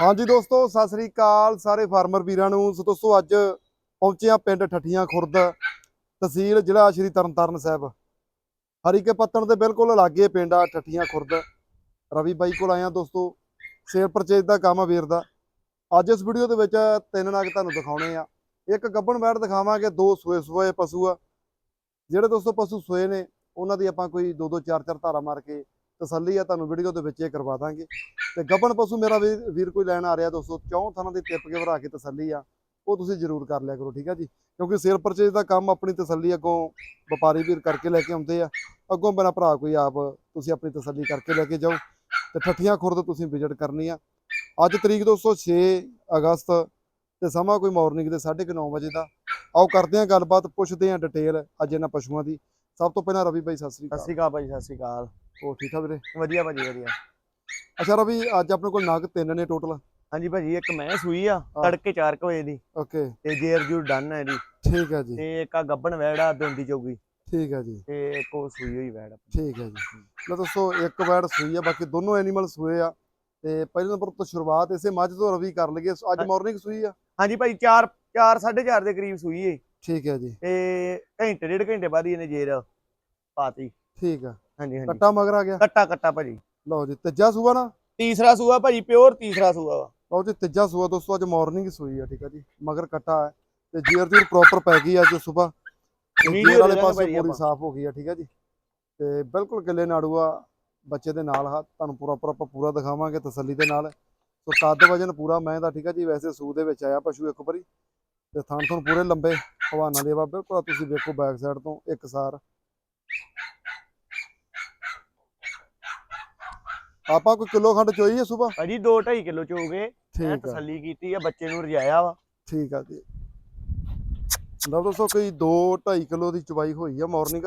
ਹਾਂਜੀ ਦੋਸਤੋ, ਸਤਿ ਸ੍ਰੀ ਅਕਾਲ ਸਾਰੇ ਫਾਰਮਰ ਵੀਰਾਂ ਨੂੰ। ਸੋ ਦੋਸਤੋ, ਅੱਜ ਪਹੁੰਚੇ ਆ ਪਿੰਡ ਠੱਠੀਆਂ ਖੁਰਦ ਤਹਿਸੀਲ, ਜ਼ਿਲ੍ਹਾ ਸ਼੍ਰੀ ਤਰਨਤਾਰਨ ਸਾਹਿਬ। ਹਰੀਕੇ ਪੱਤਣ ਦੇ ਬਿਲਕੁਲ ਲਾਗੇ ਪਿੰਡ ਆ ਠੱਠੀਆਂ ਖੁਰਦ। ਰਵੀ ਬਾਈ ਕੋਲ ਆਇਆ ਦੋਸਤੋ, ਸੇਲ ਪਰਚੇਜ ਦਾ ਕੰਮ ਆ ਵੀਰ ਦਾ। ਅੱਜ ਇਸ ਵੀਡੀਓ ਦੇ ਵਿੱਚ ਤਿੰਨ ਨਾਗ ਤੁਹਾਨੂੰ ਦਿਖਾਉਣੇ ਆ। ਇੱਕ ਗੱਬਣ ਬੈੜ ਦਿਖਾਵਾਂਗੇ, ਦੋ ਸੋਏ ਸੋਏ ਪਸ਼ੂ ਆ। ਜਿਹੜੇ ਦੋਸਤੋ ਪਸ਼ੂ ਸੋਏ ਨੇ, ਉਹਨਾਂ ਦੀ ਆਪਾਂ ਕੋਈ ਦੋ ਦੋ ਚਾਰ ਚਾਰ ਧਾਰਾ ਮਾਰ ਕੇ ਤਸੱਲੀ ਆ, ਤੁਹਾਨੂੰ ਵੀਡੀਓ ਦੇ ਵਿੱਚ ਇਹ ਕਰਵਾ ਦਾਂਗੇ। ਤੇ ਗੱਬਣ ਪਸ਼ੂ ਮੇਰਾ ਵੀਰ ਵੀਰ ਕੋਈ ਲੈਣ ਆ ਰਿਹਾ ਦੋਸਤੋ, ਚੌਂ ਥਾਂ ਦੀ ਟਿੱਪ ਕੇ ਭਰਾ ਕੇ ਤਸੱਲੀ ਆ, ਉਹ ਤੁਸੀਂ ਜ਼ਰੂਰ ਕਰ ਲਿਆ ਕਰੋ, ਠੀਕ ਆ ਜੀ? ਕਿਉਂਕਿ ਸੇਲ ਪਰਚੇਜ ਦਾ ਕੰਮ ਆਪਣੀ ਤਸੱਲੀ ਅੱਗੋਂ ਵਪਾਰੀ ਵੀਰ ਕਰਕੇ ਲੈ ਕੇ ਆਉਂਦੇ ਆ। ਅੱਗੋਂ ਮੇਰਾ ਭਰਾ ਕੋਈ ਆਪ ਤੁਸੀਂ ਆਪਣੀ ਤਸੱਲੀ ਕਰਕੇ ਲੈ ਕੇ ਜਾਓ, ਤੇ ਠੱਠੀਆਂ ਖੁਰਦ ਤੁਸੀਂ ਵਿਜ਼ਿਟ ਕਰਨੀ ਆ। ਅੱਜ ਤਰੀਕ ਦੋਸਤੋ 6 ਅਗਸਤ ਤੇ ਸਮਾਂ ਕੋਈ ਮਾਰਨਿੰਗ ਦੇ 9:30 ਵਜੇ ਦਾ। ਆਓ ਕਰਦੇ ਆ ਗੱਲਬਾਤ, ਪੁੱਛਦੇ ਆ ਡਿਟੇਲ ਅੱਜ ਇਹਨਾਂ ਪਸ਼ੂਆਂ ਦੀ। ਸਭ ਤੋਂ ਪਹਿਲਾਂ ਰਵੀ ਬਾਈ ਸਤਿ ਸ੍ਰੀ ਸਤਿ ਅਕਾਲ ਸ਼੍ਰੀ ਅਕਾਲ ਭਾਈ ਸਤਿ ਸ਼੍ਰੀ ਅਕਾਲ। ਹੋਰ ਠੀਕ ਠਾਕ ਵੀਰੇ? ਵਧੀਆ ਭਾਜੀ ਵਧੀਆ। ਅੱਛਾ ਰਵੀ ਅੱਜ ਆਪਣੇ ਕੋਲ ਨਗ ਤਿੰਨ ਨੇ ਟੋਟਲ। ਹਾਂਜੀ ਭਾਜੀ ਇੱਕ ਮੈਂ ਸੂਈ ਆ। ਤੜਕੇ 4 ਵਜੇ ਦੀ। ਓਕੇ। ਤੇ ਜੇਰ ਜੂਰ ਡਨ ਹੈ ਜੀ ਠੀਕ ਹੈ ਜੀ। ਤੇ ਇੱਕ ਆ ਗੱਬਣ ਵੈੜਾ ਦੁੰਦੀ ਚੌਗੀ। ਠੀਕ ਹੈ ਜੀ। ਤੇ ਇੱਕ ਉਹ ਸੂਈ ਹੋਈ ਵੈੜ ਠੀਕ ਹੈ ਜੀ। ਲਓ ਦੋਸਤੋ ਇੱਕ ਬੈਡ ਸੂਈ ਆ ਬਾਕੀ ਦੋਨੋਂ ਐਨੀਮਲ ਸੂਏ ਆ। ਤੇ ਪਹਿਲੇ ਨੰਬਰ ਤੋਂ ਸ਼ੁਰੂਆਤ ਇਸੇ ਮੱਝ ਤੋਂ ਰਵੀ ਕਰ ਲਈਏ। ਸੋ ਅੱਜ। ਮਾਰਨਿੰਗ ਸੂਈ ਆ। ਹਾਂਜੀ ਭਾਈ 4 4 4:30 ਦੇ ਕਰੀਬ ਸੂਈ ਏ। ਠੀਕ ਹੈ ਜੀ। ਤੇ ਘੰਟੇ ਡੇਢ ਘੰਟੇ ਬਾਅਦ ਹੀ ਇਹਨੇ ਜੇਰ ਪਾਤੀ। ਠੀਕ ਆ। ਹਾਂਜੀ ਹਾਂਜੀ। ਕੱਟਾ ਮਗਰ ਆ ਗਿਆ? ਕੱਟਾ ਕੱਟਾ ਭਾਜੀ। ਲਓ ਜੀ ਤੀਜਾ ਸੂਆ ਨਾ? ਤੀਸਰਾ ਸੂਆ ਭਾਜੀ ਪਿਓਰ ਤੀਸਰਾ ਸੂਆ ਵਾ। ਲਓ ਜੀ ਤੀਜਾ ਸੂਆ ਦੋਸਤੋ ਅੱਜ ਮਾਰਨਿੰਗ ਸੂਈ ਆ ਠੀਕ ਆ ਜੀ। ਮਗਰ ਕੱਟਾ ਹੈ। ਤੇ ਜੀਰ ਜੂਰ ਪ੍ਰੋਪਰ ਪੈ ਗਈ ਅੱਜ ਸਵੇਰ। ਜੀਰ ਵਾਲੇ ਦੇ ਪਾਸੇ ਪੂਰੀ। ਸਾਫ਼ ਹੋ ਗਈ ਆ ਠੀਕ ਆ ਜੀ। ਤੇ ਬਿਲਕੁਲ ਕਿੱਲੇ ਨਾੜੂ ਆ ਬੱਚੇ ਦੇ ਨਾਲ ਆ ਤੁਹਾਨੂੰ ਪੂਰਾ ਪੂਰਾ ਆਪਾਂ ਪੂਰਾ ਦਿਖਾਵਾਂਗੇ ਤਸੱਲੀ ਦੇ ਨਾਲ। ਸੋ ਕੱਦ ਵਜਨ ਪੂਰਾ ਮੈਂ ਦਾ ਠੀਕ ਆ ਜੀ। ਵੈਸੇ ਸੂ ਦੇ ਵਿੱਚ ਆਇਆ ਪਸ਼ੂ ਇੱਕ ਵਾਰੀ। ਤੇ ਥਣ ਥਣ ਪੂਰੇ ਲੰਬੇ ਹਵਾਨਾ ਦੇਵਾ ਬਿਲਕੁਲ ਆ ਤੁਸੀਂ ਵੇਖੋ ਬੈਕ ਸਾਈਡ ਤੋਂ ਇੱਕ ਸਾਰ। ਆਪਾਂ ਕੋਈ ਕਿਲੋ ਖੰਡ ਚੋਈ ਹੈ ਸਵੇਰ ਭਾਜੀ 2 2.5 ਕਿਲੋ ਚ ਹੋ ਗਏ ਮੈਂ ਠੀਕ ਆ। ਤਸੱਲੀ ਕੀਤੀ ਆ ਬੱਚੇ ਨੂੰ ਰਜਾਇਆ ਵਾ। ਠੀਕ ਆ ਜੀ। ਲਓ ਦੋਸਤੋ ਕੋਈ 2 2.5 ਕਿਲੋ ਦੀ ਚਵਾਈ ਹੋਈ ਆ ਮਾਰਨਿੰਗ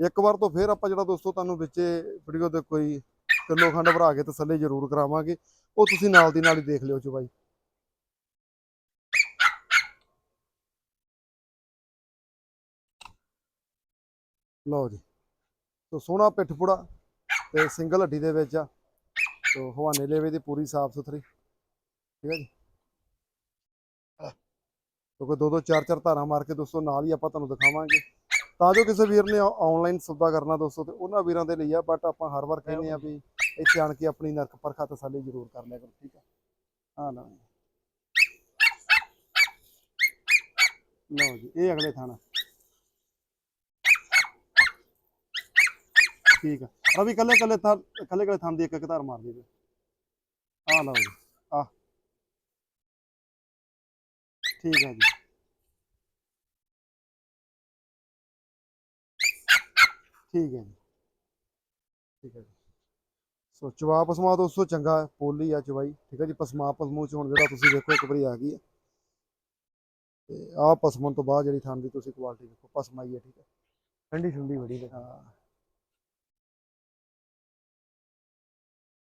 ਇੱਕ ਵਾਰ ਤੋਂ ਫੇਰ ਆਪਾਂ ਜਿਹੜਾ ਦੋਸਤੋ ਤੁਹਾਨੂੰ ਵਿੱਚੇ ਵੀਡੀਓ ਦੇ ਕੋਈ ਕਿਲੋ ਖੰਡ ਭਰਾ ਕੇ ਤਸੱਲੀ ਜ਼ਰੂਰ ਕਰਾਵਾਂਗੇ। ਉਹ ਤੁਸੀਂ ਨਾਲ ਦੀ ਨਾਲ ਹੀ ਦੇਖ ਲਿਓ ਚਵਾਈ। ਲਓ ਜੀ। ਸੋ ਸੋਹਣਾ ਪਿੱਠ ਪੁੜਾ ਤੇ ਸਿੰਗਲ ਹੱਡੀ ਦੇ ਵਿੱਚ ਆ। ਸੋ ਹਵਾਨੇ ਲੇਵੇ ਦੀ ਪੂਰੀ ਸਾਫ਼ ਸੁਥਰੀ। ਠੀਕ ਹੈ ਜੀ? ਕਿਉਂਕਿ ਦੋ ਦੋ ਚਾਰ ਚਾਰ ਧਾਰਾਂ ਮਾਰ ਕੇ ਦੋਸਤੋ ਨਾਲ ਹੀ ਆਪਾਂ ਤੁਹਾਨੂੰ ਦਿਖਾਵਾਂਗੇ। ਤਾਂ ਜੋ ਕਿਸੇ ਵੀਰ ਨੇ ਆਨਲਾਈਨ ਸੌਦਾ ਕਰਨਾ ਦੋਸਤੋ ਤੇ ਉਹਨਾਂ ਵੀਰਾਂ ਦੇ ਲਈ ਆ ਬਟ ਆਪਾਂ ਹਰ ਵਾਰ ਕਹਿੰਦੇ ਆ ਵੀ ਇੱਥੇ ਆਣ ਕੇ ਆਪਣੀ ਨਰਕ ਪਰਖਾ ਤਸੱਲੀ ਜ਼ਰੂਰ ਕਰ ਲਿਆ ਕਰੋ, ਠੀਕ ਹੈ ਹਾਂ ਲਓ ਜੀ। ਲਓ ਜੀ, ਇਹ ਅਗਲੇ ਥਾਣਾ। ਠੀਕ ਆ। ਰਵੀ ਕੱਲੇ ਕੱਲੇ ਥਾਂ ਕੱਲੇ ਕੱਲੇ ਥਾਂ ਦੀ ਇੱਕ ਇੱਕ ਧਾਰ ਮਾਰ ਦੇ ਆ ਲਓ ਜੀ ਆ ਠੀਕ ਹੈ ਜੀ। ਠੀਕ ਹੈ ਜੀ। ਠੀਕ ਹੈ ਜੀ। ਸੋ ਚਵਾ ਪਸਮਾ ਦੋਸਤੋ ਚੰਗਾ ਹੈ, ਪੋਲੀ ਆ ਚਵਾਈ ਠੀਕ ਹੈ ਜੀ ਪਸਮਾ ਪਸਮੂ ਚ ਹੁਣ ਜਿਹੜਾ ਤੁਸੀਂ ਵੇਖੋ ਇੱਕ ਵਾਰੀ ਆ ਗਈ ਹੈ ਤੇ ਆਹ ਪਸਮਨ ਤੋਂ ਬਾਅਦ ਜਿਹੜੀ ਥਾਂ ਦੀ ਤੁਸੀਂ ਕੁਆਲਿਟੀ ਵੇਖੋ ਪਸਮਾਈ ਹੈ ਠੀਕ ਹੈ ਠੰਡੀ ਠੰਡੀ ਬੜੀ ਤੇ ਹਾਂ।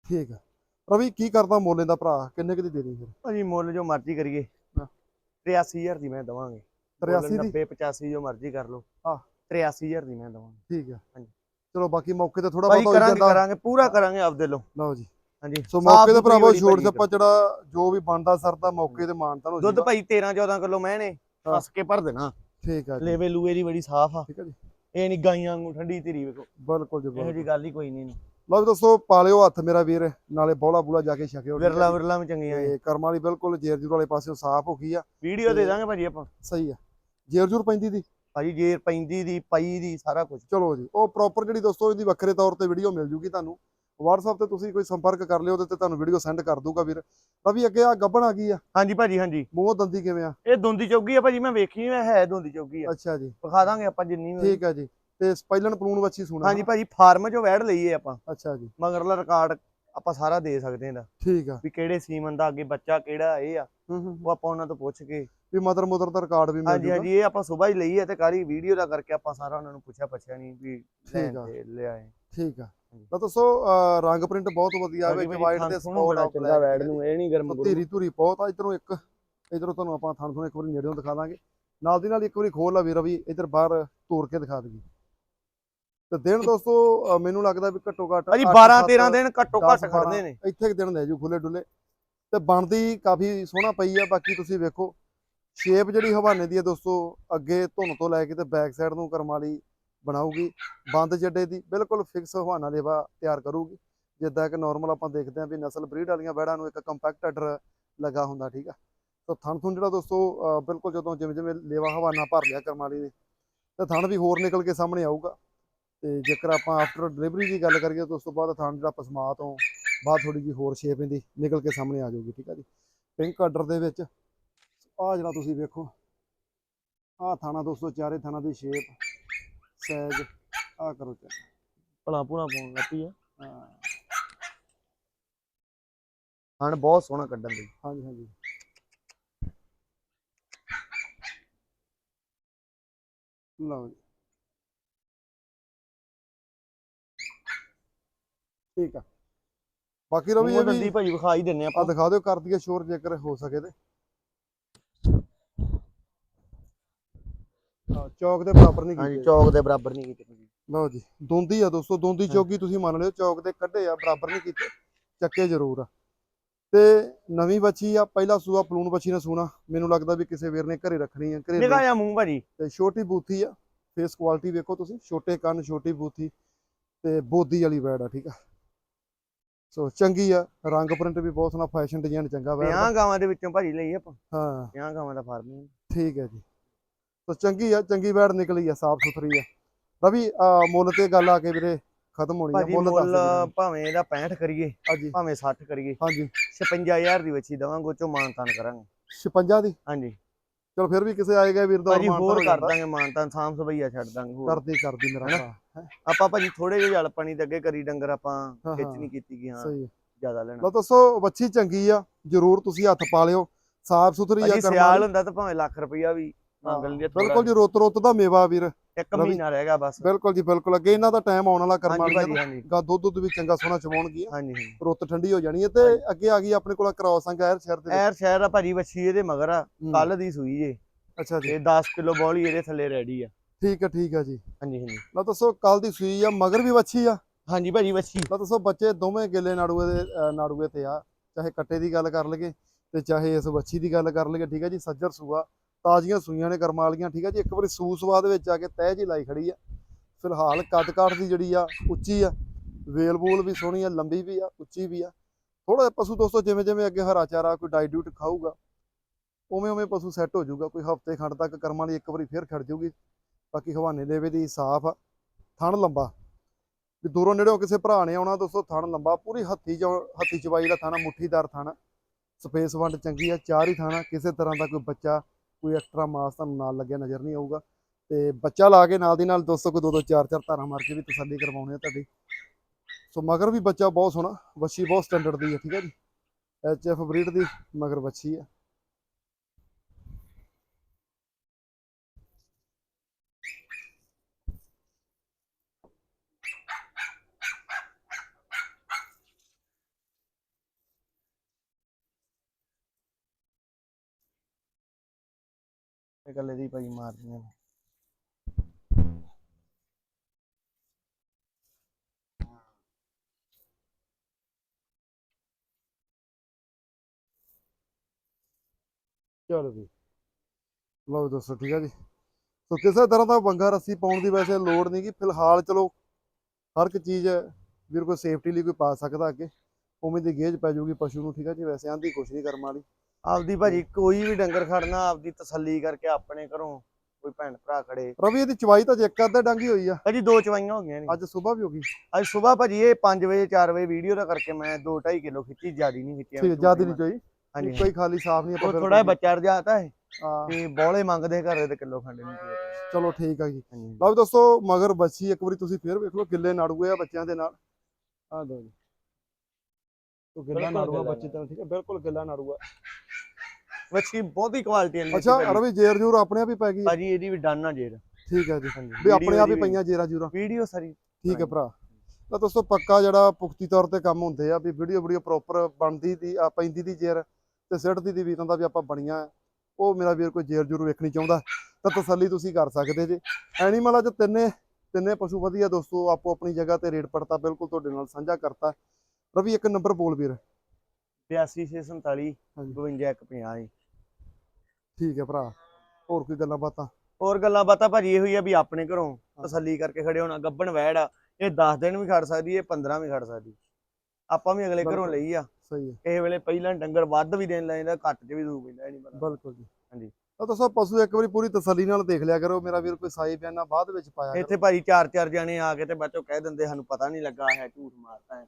ਠੀਕ ਹੈ ਰਵੀ ਕੀ ਕਰਦਾ ਮੋਲੇ ਦਾ ਭਰਾ? ਕਿੰਨੇ ਕੁ ਦੀ ਦੇ ਦੇ ਫਿਰ? ਭਾਜੀ ਮੁੱਲ ਜੋ ਮਰਜ਼ੀ ਕਰੀਏ। ਹਾਂ। 83000 ਦੀ ਮੈਂ ਦਵਾਂਗੇ। 83 ਦੀ? 90 85 ਜੋ ਮਰਜ਼ੀ ਕਰ ਲਓ। ਹਾਂ। 83000 ਦੀ ਮੈਂ ਦਵਾਂਗਾ। ਠੀਕ ਹੈ ਹਾਂਜੀ। ਚਲੋ ਬਾਕੀ ਮੌਕੇ ਤੇ ਥੋੜਾ ਬਹੁਤ ਹੋ ਕਰਾਂਗੇ ਜਾਂਦਾ। ਕਰਾਂਗੇ ਪੂਰਾ ਕਰਾਂਗੇ ਆਪਦੇ ਲੋ। ਲਓ ਜੀ। ਹਾਂਜੀ। ਸੋ ਸਾਫ਼ ਮੌਕੇ ਤੇ ਸੁਥਰੀ ਭਰਾਵੋ ਬੜੀ ਛੋੜ ਜਿਹੜਾ ਜੋ ਵੀ ਬਣਦਾ ਸਰਦਾ ਮੌਕੇ ਤੇ ਮਾਨਤਾ ਹੋ ਦੁੱਧ ਭਾਈ 13 14 ਕਿਲੋ ਮੈਂ ਨੇ ਹਾਂ। ਫਸ ਕੇ ਭਰ ਦੇਣਾ। ਠੀਕ ਹੈ ਜੀ। ਲੇਵੇ ਲੂਏ ਦੀ ਬੜੀ ਸਾਫ਼ ਆ। ਠੀਕ ਹੈ ਜੀ। ਇਹ ਨਹੀਂ ਗਾਈਆਂ ਵਾਂਗੂ ਠੰਡੀ ਧੀਰੀ ਵੇਖੋ। ਬਿਲਕੁਲ ਜੀ ਇਹੋ ਬਿਲਕੁਲ। ਜੀ ਗੱਲ ਹੀ ਕੋਈ ਨਹੀਂ ਲਓ ਵੀ ਦੋਸਤੋ ਪਾਲਿਓ ਹੱਥ ਮੇਰਾ ਵੀਰ ਨਾਲੇ ਬੋਲਾ ਬੂਲਾ ਜਾ ਕੇ ਛਕਿਓ ਵਿਰਲਾ। ਵਿਰਲਾ ਵੀ ਚੰਗੀਆਂ ਤੇ ਕਰਮਾਂ ਵਾਲੀ ਬਿਲਕੁਲ ਜੇਰ ਜੂਰ ਵਾਲੇ ਪਾਸਿਓਂ ਸਾਫ਼ ਹੋ ਗਈ ਆ। ਵੀਡੀਓ ਦੇ ਤੇ- ਦਾਂਗੇ ਭਾਜੀ ਆਪਾਂ। ਸਹੀ ਆ। ਜੇਰ ਜੂਰ ਪੈਂਦੀ ਦੀ? ਭਾਜੀ ਜੇਰ ਪੈਂਦੀ ਦੀ ਪਈ ਦੀ ਸਾਰਾ ਕੁਝ ਚਲੋ ਜੀ ਉਹ ਪ੍ਰੋਪਰ ਜਿਹੜੀ ਦੋਸਤੋ ਇਹਦੀ ਵੱਖਰੇ ਤੌਰ ਤੇ ਵੀਡੀਓ ਮਿਲ ਜੂਗੀ ਤੁਹਾਨੂੰ। WhatsApp ਤੇ ਤੁਸੀਂ ਕੋਈ ਸੰਪਰਕ ਕਰ ਲਿਓ ਉਹਦੇ ਤੇ ਤੁਹਾਨੂੰ ਵੀਡੀਓ ਸੈਂਡ ਕਰ ਦੂਗਾ ਵੀਰ। ਰਵੀ ਅੱਗੇ ਆ ਗੱਬਣ ਆ ਗਈ ਆ। ਹਾਂਜੀ ਭਾਜੀ ਹਾਂਜੀ। ਮੂੰਹ ਦੰਦੀ ਕਿਵੇਂ ਆ? ਇਹ ਦੁੰਦੀ ਚੌਗੀ ਆ ਭਾਜੀ ਮੈਂ ਵੇਖੀ ਮੈਂ ਹੈ ਦੁੰਦੀ ਚੌਗੀ ਆ। ਅੱਛਾ ਜੀ। ਵਿਖਾ ਦਾਂਗੇ ਆਪਾਂ ਜਿੰਨੀ ਠੀਕ ਹੈ ਜੀ। ਤੇ ਸਪਾਈਲਨ ਪਲੂਨ ਵੱਛੀ ਸੁਣਾ ਹਾਂਜੀ ਭਾਜੀ ਫਾਰਮ ਚੋਂ ਵੈੜ ਲਈਏ ਆਪਾਂ। ਅੱਛਾ ਜੀ। ਮਗਰਲਾ ਰਿਕਾਰਡ ਆਪਾਂ ਸਾਰਾ ਦੇ ਸਕਦੇ ਹਾਂ ਦਾ ਠੀਕ ਆ। ਵੀ ਕਿਹੜੇ ਸੀਮਨ ਦਾ ਅੱਗੇ ਬੱਚਾ ਕਿਹੜਾ ਇਹ ਆ। ਹੂੰ ਹੂੰ ਉਹ ਆਪਾਂ ਉਹਨਾਂ ਤੋਂ ਪੁੱਛ ਕੇ। ਵੀ ਮਦਰ ਮੁਦਰ ਦਾ ਰਿਕਾਰਡ ਵੀ ਮਿਲ ਹਾਂਜੀ ਜੂਗਾ। ਹਾਂਜੀ ਇਹ ਆਪਾਂ ਸਵੇਰ ਹੀ ਲਈ ਹੈ ਤੇ ਕਾਲੀ ਵੀਡੀਓ ਦਾ ਕਰਕੇ ਆਪਾਂ ਸਾਰਾ ਉਹਨਾਂ ਨੂੰ ਪੁੱਛਿਆ ਪੁੱਛਿਆ ਨਹੀਂ ਵੀ ਲੈਣ ਆ। ਲਿਆਏ ਠੀਕ ਆ। ਤਾਂ ਦੱਸੋ ਰੰਗ ਪ੍ਰਿੰਟ ਬਹੁਤ ਵਧੀਆ ਵਿੱਚ ਵਾਈਟ ਤੇ ਸਪੋਰਟ ਆ ਚੰਗਾ ਵੈੜ ਨੂੰ ਇਹ ਨਹੀਂ ਗਰਮ ਗੁਰੂ। ਧੀਰੀ ਧੂਰੀ ਬਹੁਤ ਆ ਇਧਰੋਂ ਇੱਕ ਇਧਰੋਂ ਤੁਹਾਨੂੰ ਆਪਾਂ ਥਣ ਤੋਂ ਇੱਕ ਵਾਰੀ ਨੇੜਿਓਂ ਦਿਖਾ ਦਾਂਗੇ। ਨਾਲ ਦੀ ਨਾਲ ਇੱਕ ਵਾਰੀ ਖੋਲ ਲਾ ਵੀਰ ਵੀ ਇਧਰ ਬਾਹਰ ਤੋੜ ਕੇ ਦਿਖਾ ਦਈਏ। ਤੇ ਦਿਨ ਦੋਸਤੋ ਮੈਨੂੰ ਲੱਗਦਾ ਵੀ ਘੱਟੋ ਘੱਟ ਭਾਜੀ ਅੱਠ, 12 ਸੱਤ, 13 ਦਿਨ ਘੱਟੋ ਘੱਟ ਖੜਦੇ ਨੇ। ਇੱਥੇ ਕਿ ਦਿਨ ਲੈ ਜੂ ਖੁੱਲੇ ਡੁੱਲੇ ਤੇ ਬਣਦੀ ਕਾਫੀ ਸੋਹਣਾ ਪਈ ਆ ਬਾਕੀ ਤੁਸੀਂ ਵੇਖੋ। ਸ਼ੇਪ ਜਿਹੜੀ ਹਵਾਨੇ ਦੀ ਹੈ ਦੋਸਤੋ ਅੱਗੇ ਧੁਨ ਤੋਂ ਲੈ ਕੇ ਤੇ ਬੈਕ ਸਾਈਡ ਨੂੰ ਕਰਮ ਵਾਲੀ ਬਣਾਊਗੀ। ਬੰਦ ਜੱਡੇ ਦੀ ਬਿਲਕੁਲ ਫਿਕਸ ਹਵਾਨਾ ਲੇਵਾ ਤਿਆਰ ਕਰੂਗੀ। ਜਿੱਦਾਂ ਕਿ ਨਾਰਮਲ ਆਪਾਂ ਦੇਖਦੇ ਆਂ ਵੀ ਨਸਲ ਬਰੀਡ ਵਾਲੀਆਂ ਬੈੜਾਂ ਨੂੰ ਇੱਕ ਕੰਪੈਕਟ ਅਡਰ ਲੱਗਾ ਹੁੰਦਾ ਠੀਕ ਆ। ਤਾਂ ਥਣ ਥੁਣ ਜਿਹੜਾ ਦੋਸਤੋ ਬਿਲਕੁਲ ਜਦੋਂ ਜਿਵੇਂ ਜਿਵੇਂ ਲੇਵਾ ਹਵਾਨਾ ਭਰ ਲਿਆ ਕਰਮ ਵਾਲੀ ਦੇ ਤੇ ਥਣ ਵੀ ਹੋਰ ਨਿਕਲ ਕੇ ਸਾਹਮਣੇ ਆਊਗਾ। ਤੇ ਜੇਕਰ ਆਪਾਂ ਆਫਟਰ ਡਿਲੀਵਰੀ ਦੀ ਗੱਲ ਕਰੀਏ ਤਾਂ ਉਸ ਤੋਂ ਬਾਅਦ ਥਣ ਜਿਹੜਾ ਪਸਮਾ ਤੋਂ ਬਾਅਦ ਥੋੜੀ ਜਿਹੀ ਹੋਰ ਸ਼ੇਪ ਇਹਦੀ ਨਿਕਲ ਕੇ ਸਾਹਮਣੇ ਆ ਜਾਊਗੀ ਠੀਕ ਆ ਜੀ? ਪਿੰਕ ਆਰਡਰ ਦੇ ਵਿੱਚ ਆ ਜਿਹੜਾ ਤੁਸੀਂ ਵੇਖੋ ਆ ਥਾਣਾ ਦੋਸਤੋ ਚਾਰੇ ਥਾਣਾ ਦੀ ਸ਼ੇਪ ਸਾਈਜ਼ ਆ ਕਰੋ ਚੈੱਕ ਭਲਾ ਭੂਣਾ ਪਾਉਣ ਲੱਪੀ ਆ। ਹਾਂ। ਹਣ ਬਹੁਤ ਸੋਹਣਾ ਕੱਢਣ ਦੀ ਹਾਂਜੀ ਹਾਂਜੀ। ਲਓ ਜੀ। ਠੀਕ ਆ। ਬਾਕੀ ਰਵੀ ਇਹ ਵੀ ਭਾਜੀ ਵਿਖਾ ਹੀ ਦਿੰਨੇ ਆ ਆਪਾਂ ਦਿਖਾ ਦਿਓ ਕਰ ਦਈਏ ਸ਼ੋਰ ਜੇਕਰ ਹੋ ਸਕੇ ਤੇ। ਹਾਂ ਚੌਕ ਦੇ ਬਰਾਬਰ ਨਹੀਂ ਹਾਂਜੀ ਕੀਤੀ। ਚੌਕ ਦੇ ਬਰਾਬਰ ਨਹੀਂ ਕੀਤੀ ਲਓ ਜੀ ਦੋਂਦੀ ਆ ਦੋਸਤੋ ਦੋਂਦੀ ਚੌਕੀ ਤੁਸੀਂ ਮੰਨ ਲਿਓ ਚੌਕ ਦੇ ਕੱਢੇ ਆ ਬਰਾਬਰ ਨਹੀਂ ਕੀਤੇ। ਚੱਕੇ ਜ਼ਰੂਰ ਆ। ਤੇ ਨਵੀਂ ਬੱਚੀ ਆ ਪਹਿਲਾ ਸੂਆ ਪਲੂਣ ਬੱਚੀ ਨੇ ਸੂਣਾ। ਮੈਨੂੰ ਲੱਗਦਾ ਵੀ ਕਿਸੇ ਵੀਰ ਨੇ ਘਰੇ ਰੱਖਣੀ ਆ ਘਰੇ ਨਿਕਾ ਜਿਹਾ ਮੂੰਹ ਭਾਜੀ। ਤੇ ਛੋਟੀ ਬੂਥੀ ਆ ਫੇਸ ਕੁਆਲਿਟੀ ਵੇਖੋ ਤੁਸੀਂ ਛੋਟੇ ਕੰਨ ਛੋਟੀ ਬੂਥੀ ਤੇ ਬੋਦੀ ਵਾਲੀ ਬੈੜ ਆ ਠੀਕ ਆ। ਸੋ ਚੰਗੀ ਆ ਰੰਗ ਪ੍ਰਿੰਟ ਵੀ ਬਹੁਤ ਸੋਹਣਾ ਫੈਸ਼ਨ ਡਿਜ਼ਾਈਨ ਚੰਗਾ ਦਾ 50 ਗਾਵਾਂ ਦੇ ਵਿੱਚੋਂ ਭਾਜੀ ਲਈ ਆਪਾਂ। ਹਾਂ। 50 ਗਾਵਾਂ ਦਾ ਫਾਰਮ ਠੀਕ ਹੈ ਜੀ। ਸੋ ਚੰਗੀ ਆ ਚੰਗੀ ਬੈੜ ਨਿਕਲੀ ਆ ਸਾਫ਼ ਸੁਥਰੀ ਆ। ਰਵੀ ਮੁੱਲ ਤੇ ਗੱਲ ਆ ਕੇ ਵੀਰੇ ਖਤਮ ਹੋਣੀ ਆ ਮੁੱਲ ਦੱਸ ਭਾਵੇਂ ਇਹਦਾ 65 ਕਰੀਏ ਭਾਵੇਂ 60 ਕਰੀਏ ਹਾਂਜੀ। 56000 ਦੀ ਬੱਚੀ ਦਵਾਂਗੇ ਚੋਂ ਮਾਨਤਾਨ ਕਰਾਂਗੇ। 56 ਦੀ? ਹਾਂਜੀ। ਚਲ ਫਿਰ ਵੀ ਕਿਸੇ ਆਏਗਾ ਵੀਰ ਦਾ ਮਾਨਤਾਨ ਹੋਰ ਕਰ। ਦਾਂਗੇ ਮਾਨਤਾਨ ਸਾਂਭ ਸਭਈਆ ਛੱਡ ਦਾਂਗੇ ਕਰਦੀ ਕਰਦੀ ਮੇਰਾ? ਭਰਾ। ਆਪਾਂ ਭਾਜੀ ਥੋੜੇ ਜਿਹੇ ਜਲ ਪਾਣੀ ਦੇ ਅੱਗੇ ਕਰੀ ਡੰਗਰ ਆਪਾਂ ਖਿੱਚ। ਨਹੀਂ ਕੀਤੀ ਕਿ ਹਾਂ ਸਹੀ ਜ਼ਿਆਦਾ ਲੈਣਾ। ਲਓ ਦੱਸੋ ਵੱਛੀ ਚੰਗੀ ਆ ਜਰੂਰ ਤੁਸੀਂ ਹੱਥ ਪਾ ਲਿਓ ਸਾਫ਼ ਸੁਥਰੀ ਆ ਕਰਮ ਸਿਆਲ ਵਾਲੀ। ਹੁੰਦਾ ਤਾਂ ਭਾਵੇਂ ਲੱਖ ਰੁਪਈਆ ਵੀ ਮੰਗ ਲੈਂਦੇ ਬਿਲਕੁਲ ਜੀ ਰੁੱਤ ਰੁੱਤ ਦਾ ਮੇਵਾ ਵੀਰ। ਇੱਕ। ਮਹੀਨਾ ਰਹਿ ਗਿਆ ਬਸ। ਬਿਲਕੁਲ ਜੀ ਬਿਲਕੁਲ ਅੱਗੇ ਇਹਨਾਂ ਦਾ ਟਾਈਮ ਆਉਣ ਵਾਲਾ ਕਰਮ ਹਾਂਜੀ ਗਾ ਦੁੱਧ ਦੁੱਧ ਵੀ ਚੰਗਾ ਸੋਹਣਾ ਚਵਾਉਣਗੀਆਂ ਹਾਂਜੀ ਰੁੱਤ ਠੰਡੀ ਹੋ ਜਾਣੀ ਹੈ ਤੇ ਅੱਗੇ ਆ ਗਈ ਆਪਣੇ ਕੋਲ ਕ੍ਰਾਸ ਅੰਗ ਐਰ ਸ਼ਹਿਰ ਦੇ ਐਰ ਸ਼ਹਿਰ ਆ ਭਾਜੀ ਵੱਛੀ ਇਹਦੇ ਮਗਰ ਆ। ਕੱਲ ਦੀ ਸੂਈ ਜੇ ਅੱਛਾ ਜੀ। ਤੇ 10 ਕਿਲੋ ਬੋਲੀ ਇਹਦੇ ਥੱਲੇ ਰੈਡੀ ਆ। ਠੀਕ ਹੈ ਠੀਕ ਹੈ ਜੀ। ਹਾਂਜੀ ਹਾਂਜੀ। ਲਓ ਦੱਸੋ ਕੱਲ ਦੀ ਸੂਈ ਆ ਮਗਰ ਵੀ ਵੱਛੀ ਆ? ਹਾਂਜੀ ਭਾਜੀ ਵੱਛੀ। ਲਓ ਦੱਸੋ ਬੱਚੇ ਦੋਵੇਂ ਗਿੱਲੇ ਨਾੜੂਏ ਦੇ ਨਾੜੂਏ ਤੇ ਆ। ਚਾਹੇ ਕੱਟੇ ਦੀ ਗੱਲ ਕਰ ਲਈਏ ਤੇ ਚਾਹੇ ਇਸ ਵੱਛੀ ਦੀ ਗੱਲ ਕਰ ਲਈਏ ਠੀਕ ਹੈ ਜੀ ਸੱਜਰ ਸੂਆ। ਤਾਜ਼ੀਆਂ ਸੂਈਆਂ ਨੇ ਕਰਮਾਂ ਵਾਲੀਆਂ ਠੀਕ ਹੈ ਜੀ। ਇੱਕ ਵਾਰੀ ਸੂ ਸਵਾਦ ਵਿੱਚ ਆ ਕੇ ਤਹਿ ਜੀ ਲਾਈ ਖੜੀ ਆ। ਫਿਲਹਾਲ ਕੱਦ ਕਾਠ ਦੀ ਜਿਹੜੀ ਆ ਉੱਚੀ ਆ। ਵੇਲ ਬੂਲ ਵੀ ਸੋਹਣੀ ਆ ਲੰਬੀ ਵੀ ਆ ਉੱਚੀ ਵੀ ਆ। ਥੋੜਾ ਜਿਹਾ ਪਸ਼ੂ ਦੋਸਤੋ ਜਿਵੇਂ ਜਿਵੇਂ ਅੱਗੇ ਹਰਾ ਚਾਰਾ ਕੋਈ ਡਾਈ ਡਿਊਟ ਖਾਊਗਾ ਉਵੇਂ ਉਵੇਂ ਪਸ਼ੂ ਸੈੱਟ ਹੋ ਜਾਊਗਾ। ਕੋਈ ਹਫ਼ਤੇ ਖੰਡ ਤੱਕ ਕਰਮਾਂ ਲਈ ਇੱਕ ਵਾਰੀ ਫੇਰ ਖੜ ਜਾਊਗੀ। ਬਾਕੀ ਹਵਾਨੇ ਲੇਵੇ ਦੀ ਸਾਫ਼ ਆ, ਥਣ ਲੰਬਾ। ਵੀ ਦੂਰੋਂ ਨੇੜਿਓਂ ਕਿਸੇ ਭਰਾ ਨੇ ਆਉਣਾ ਦੋਸਤੋ, ਥਣ ਲੰਬਾ, ਪੂਰੀ ਹੱਥੀ ਚ, ਹੱਥੀ ਚਵਾਈ ਦਾ ਥਾਣਾ, ਮੁੱਠੀਦਾਰ ਥਾਣਾ। ਸਪੇਸ ਵੰਡ ਚੰਗੀ ਆ, ਚਾਰ ਹੀ ਥਾਣਾ, ਕਿਸੇ ਤਰ੍ਹਾਂ ਦਾ ਕੋਈ ਬੱਚਾ, ਕੋਈ ਐਕਸਟਰਾ ਮਾਸ ਤੁਹਾਨੂੰ ਨਾਲ ਲੱਗਿਆ ਨਜ਼ਰ ਨਹੀਂ ਆਊਗਾ। ਤੇ ਬੱਚਾ ਲਾ ਕੇ ਨਾਲ ਦੀ ਨਾਲ ਦੋਸਤੋ, ਕੋਈ ਦੋ ਦੋ ਚਾਰ ਚਾਰ ਧਾਰਾਂ ਮਾਰ ਕੇ ਵੀ ਤਸੱਲੀ ਕਰਵਾਉਣੀ ਆ ਤੁਹਾਡੀ। ਸੋ ਮਗਰ ਵੀ ਬੱਚਾ ਬਹੁਤ ਸੋਹਣਾ, ਵੱਛੀ ਬਹੁਤ ਸਟੈਂਡਰਡ ਦੀ ਹੈ ਠੀਕ ਹੈ ਜੀ। ਐਚ ਐਫ ਬਰੀਡ ਦੀ ਮਗਰ ਵੱਛੀ ਆ। ਇਹ ਗੱਲੇ ਭਾਈ ਭਾਜੀ ਮਾਰਦੀਆਂ ਨੇ। ਚਲੋ ਜੀ ਲਓ ਦੋਸਤੋ, ਠੀਕ ਹੈ ਜੀ। ਸੋ ਕਿਸੇ ਤਰ੍ਹਾਂ ਦਾ ਬੰਗਾ ਰੱਸੀ ਪਾਉਣ ਦੀ ਵੈਸੇ ਲੋੜ ਨਹੀਂ ਗੀ। ਫਿਲਹਾਲ ਚਲੋ, ਹਰ ਇੱਕ ਚੀਜ਼ ਵੀਰ ਕੋਈ ਸੇਫਟੀ ਲਈ ਕੋਈ ਪਾ ਸਕਦਾ ਅੱਗੇ। ਉਵੇਂ ਦੀ ਗੇਜ ਪੈ ਜਾਊਗੀ ਪਸ਼ੂ ਨੂੰ, ਠੀਕ ਹੈ ਜੀ। ਵੈਸੇ ਆਂਦੀ ਕੁਛ ਨਹੀਂ ਕਰਮ ਵਾਲੀ। ਆਪਦੀ ਭਾਜੀ ਕੋਈ ਵੀ ਡੰਗਰ ਖੜਨਾ ਆਪਦੀ ਤਸੱਲੀ ਕਰਕੇ ਆਪਣੇ ਘਰੋਂ ਕੋਈ ਭੈਣ ਭਰਾ ਖੜੇ। ਰਵੀ ਇਹਦੀ ਚਵਾਈ ਤਾਂ ਜੇ ਇੱਕ ਅੱਧਾ ਡੰਗੀ ਹੋਈ ਆ। ਭਾਜੀ ਦੋ ਚਵਾਈਆਂ ਹੋ ਗਈਆਂ ਨੇ। ਅੱਜ ਸਵੇਰ ਵੀ ਹੋ ਗਈ। ਅੱਜ ਸਵੇਰ ਭਾਜੀ ਇਹ 5 ਵਜੇ 4 ਵਜੇ ਵੀਡੀਓ ਦਾ ਕਰਕੇ ਮੈਂ 2 2.5 ਕਿਲੋ ਖਿੱਚੀ ਜਿਆਦੀ ਨਹੀਂ ਖਿੱਚੀ ਠੀਕ ਜ਼ਿਆਦਾ ਨਹੀਂ ਚਾਹੀ ਹਾਂਜੀ। ਕੋਈ ਖਾਲੀ ਸਾਫ਼ ਨਹੀਂ ਫਿਰ ਥੋੜਾ ਬੱਚਾ ਰਜਾਤਾ ਹੈ ਹਾਂ, ਤੇ ਬੋਲੇ ਮੰਗਦੇ ਘਰੇ ਤੇ ਕਿਲੋ ਖੰਡ ਨਹੀਂ ਚਲੋ ਠੀਕ ਆ ਜੀ। ਲਓ ਦੋਸਤੋ ਮਗਰ ਬੱਚੀ ਇੱਕ ਵਾਰੀ ਤੁਸੀਂ ਫੇਰ ਵੇਖ ਲਓ ਕਿੱਲੇ ਨਾੜੂਏ ਆ ਬੱਚਿਆਂ ਦੇ ਨਾਲ। ਆ ਦੋ ਜੀ। ਤੋ ਗਿੱਲਾ ਬਿਲਕੁਲ ਨਾੜੂਆ ਗਿੱਲਾ ਬੱਚੇ ਤਾਂ ਠੀਕ ਹੈ ਬਿਲਕੁਲ ਗਿੱਲਾ ਨਾੜੂਆ। ਵੱਛੀ ਬਹੁਤੀ ਕੁਆਲਿਟੀ ਵਾਲੀ ਅੱਛਾ ਭਾਜੀ। ਰਵੀ ਜੇਰ ਜੂਰ ਆਪਣੇ ਆਪ ਹੀ ਪੈ ਗਈ? ਭਾਜੀ ਇਹਦੀ ਵੀ ਡਨ ਆ ਜੇਰ। ਠੀਕ ਹੈ ਜੀ। ਹਾਂਜੀ ਵੀ ਆਪਣੇ ਆਪ ਹੀ ਪਈਆਂ ਜੇਰਾ ਜੂਰਾ। ਵੀਡੀਓ ਸਾਰੀ। ਠੀਕ ਹੈ। ਭਰਾ। ਤਾਂ ਦੋਸਤੋ ਪੱਕਾ ਜਿਹੜਾ ਪੁਖਤੀ ਤੌਰ ਤੇ ਕੰਮ ਹੁੰਦੇ ਆ ਵੀ ਵੀਡੀਓ ਵੀਡੀਓ ਪ੍ਰੋਪਰ ਬਣਦੀ ਦੀ ਆ ਪੈਂਦੀ ਦੀ ਜੇਰ ਤੇ ਸਿੱਟਦੀ ਦੀ ਵੀ ਦਾ ਵੀ ਆਪਾਂ ਬਣੀਆਂ ਉਹ ਮੇਰਾ ਵੀਰ ਕੋਈ ਜੇਰ ਜੂਰ ਵੇਖਣੀ ਚਾਹੁੰਦਾ ਤਾਂ ਤਸੱਲੀ ਤੁਸੀਂ ਕਰ ਸਕਦੇ ਜੇ। ਐਨੀਮਲ ਅੱਜ ਤਿੰਨੇ ਤਿੰਨੇ ਪਸ਼ੂ ਵਧੀਆ ਦੋਸਤੋ ਆਪੋ ਆਪਣੀ ਜਗ੍ਹਾ ਤੇ ਰੇਟ ਪੜਤਾ ਬਿਲਕੁਲ ਤੁਹਾਡੇ ਨਾਲ ਸਾਂਝਾ ਕਰਤਾ। ਰਵੀ ਇੱਕ ਨੰਬਰ ਬੋਲ ਵੀਰ। 82647 ਹਾਂਜੀ। 5250 ਜੀ। ਠੀਕ ਹੈ ਭਰਾ ਹੋਰ ਕੋਈ ਗੱਲਾਂ ਬਾਤਾਂ? ਹੋਰ ਗੱਲਾਂ ਬਾਤਾਂ ਭਾਜੀ ਇਹੋ ਹੀ ਆ ਵੀ ਆਪਣੇ ਘਰੋਂ ਤਸੱਲੀ ਕਰਕੇ ਖੜੇ ਹੋਣਾ ਗੱਬਣ ਵੈੜ ਆ ਇਹ 10 ਦਿਨ ਵੀ ਖੜ ਸਕਦੀ ਇਹ 15 ਵੀ ਖੜ ਸਕਦੀ। ਆਪਾਂ ਵੀ ਅਗਲੇ ਘਰੋਂ। ਲਈ ਆ। ਸਹੀ ਹੈ। ਇਹ ਵੇਲੇ ਪਹਿਲਾਂ ਡੰਗਰ ਵੱਧ ਵੀ ਦੇਣ ਲੈਂਦਾ ਘੱਟ ਚ ਵੀ ਦੂ ਪੈਂਦਾ ਨਹੀਂ ਪਤਾ। ਬਿਲਕੁਲ ਜੀ। ਹਾਂਜੀ। ਤਾਂ ਦੱਸੋ ਪਸ਼ੂ ਇੱਕ ਵਾਰੀ ਪੂਰੀ ਤਸੱਲੀ ਨਾਲ ਦੇਖ ਲਿਆ ਕਰੋ ਮੇਰਾ ਵੀਰ ਕੋਈ ਸਾਈ ਬਿਆਨਾ ਬਾਅਦ ਵਿੱਚ ਪਾਇਆ ਇੱਥੇ ਭਾਜੀ ਚਾਰ ਚਾਰ ਜਾਣੇ ਆ ਕੇ ਤੇ ਬਾਚੋ ਕਹਿ ਦਿੰਦੇ ਸਾਨੂੰ ਪਤਾ ਨਹੀਂ ਲੱਗਾ ਹੈ ਝੂਠ ਮਾਰਤਾ ਹੈ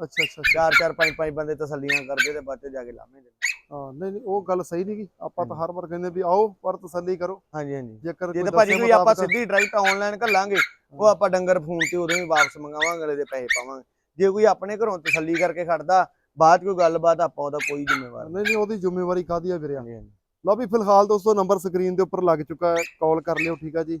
ਅੱਛਾ ਅੱਛਾ ਚਾਰ ਚਾਰ ਪੰਜ ਪੰਜ ਬੰਦੇ ਤਸੱਲੀਆਂ ਕਰਦੇ ਤੇ ਬਾਚੋ ਜਾ ਕੇ ਲਾਮੇ ਦਿੰਦੇ। ਹਾਂ ਨਹੀਂ ਨਹੀਂ ਉਹ ਗੱਲ ਸਹੀ ਨਹੀਂ ਗੀ ਆਪਾਂ ਤਾਂ ਹਰ ਵਾਰ ਕਹਿੰਦੇ ਵੀ ਆਓ ਪਰ ਤਸੱਲੀ ਕਰੋ। ਹਾਂਜੀ ਹਾਂਜੀ। ਜੇਕਰ ਜੇ ਤਾਂ ਭਾਜੀ ਕੋਈ ਆਪਾਂ ਸਿੱਧੀ ਡਾਇਰੈਕਟ ਆਨਲਾਈਨ ਘੱਲਾਂਗੇ ਉਹ ਆਪਾਂ ਡੰਗਰ ਫੋਨ ਤੇ ਉਦੋਂ ਵੀ ਵਾਪਸ ਮੰਗਾਵਾਂਗੇ ਅਗਲੇ ਦੇ ਪੈਸੇ ਪਾਵਾਂਗੇ। ਜੇ ਕੋਈ ਆਪਣੇ ਘਰੋਂ ਤਸੱਲੀ ਕਰਕੇ ਖੜਦਾ ਬਾਅਦ 'ਚ ਕੋਈ ਗੱਲਬਾਤ ਆਪਾਂ ਉਹਦਾ ਕੋਈ ਜ਼ਿੰਮੇਵਾਰ ਨਹੀਂ ਨਹੀਂ ਉਹਦੀ ਜ਼ਿੰਮੇਵਾਰੀ ਕਾਦੀ ਆ ਵੀਰੇ ਲਓ ਵੀ ਫਿਲਹਾਲ ਦੋਸਤੋ ਨੰਬਰ ਸਕਰੀਨ ਦੇ ਉੱਪਰ ਲੱਗ ਚੁੱਕਾ ਹੈ ਕਾਲ ਕਰ ਲਿਓ ਠੀਕ ਆ ਜੀ।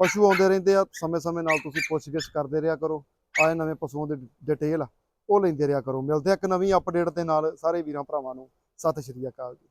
ਪਸ਼ੂ ਆਉਂਦੇ ਰਹਿੰਦੇ ਆ ਸਮੇਂ-ਸਮੇਂ ਨਾਲ ਤੁਸੀਂ ਪੁੱਛਗਿੱਛ ਕਰਦੇ ਰਿਹਾ ਕਰੋ। ਆਏ ਨਵੇਂ ਪਸ਼ੂਆਂ ਦੀ ਡਿਟੇਲ ਉਹ ਲੈਂਦੇ ਰਿਹਾ ਕਰੋ। ਮਿਲਦੇ ਆ ਇੱਕ ਨਵੀਂ ਅਪਡੇਟ ਦੇ ਨਾਲ ਸਾਰੇ ਵੀਰਾਂ ਭਰਾਵਾਂ ਨੂੰ। ਸਤਿ ਸ਼੍ਰੀ ਅਕਾਲ ਜੀ।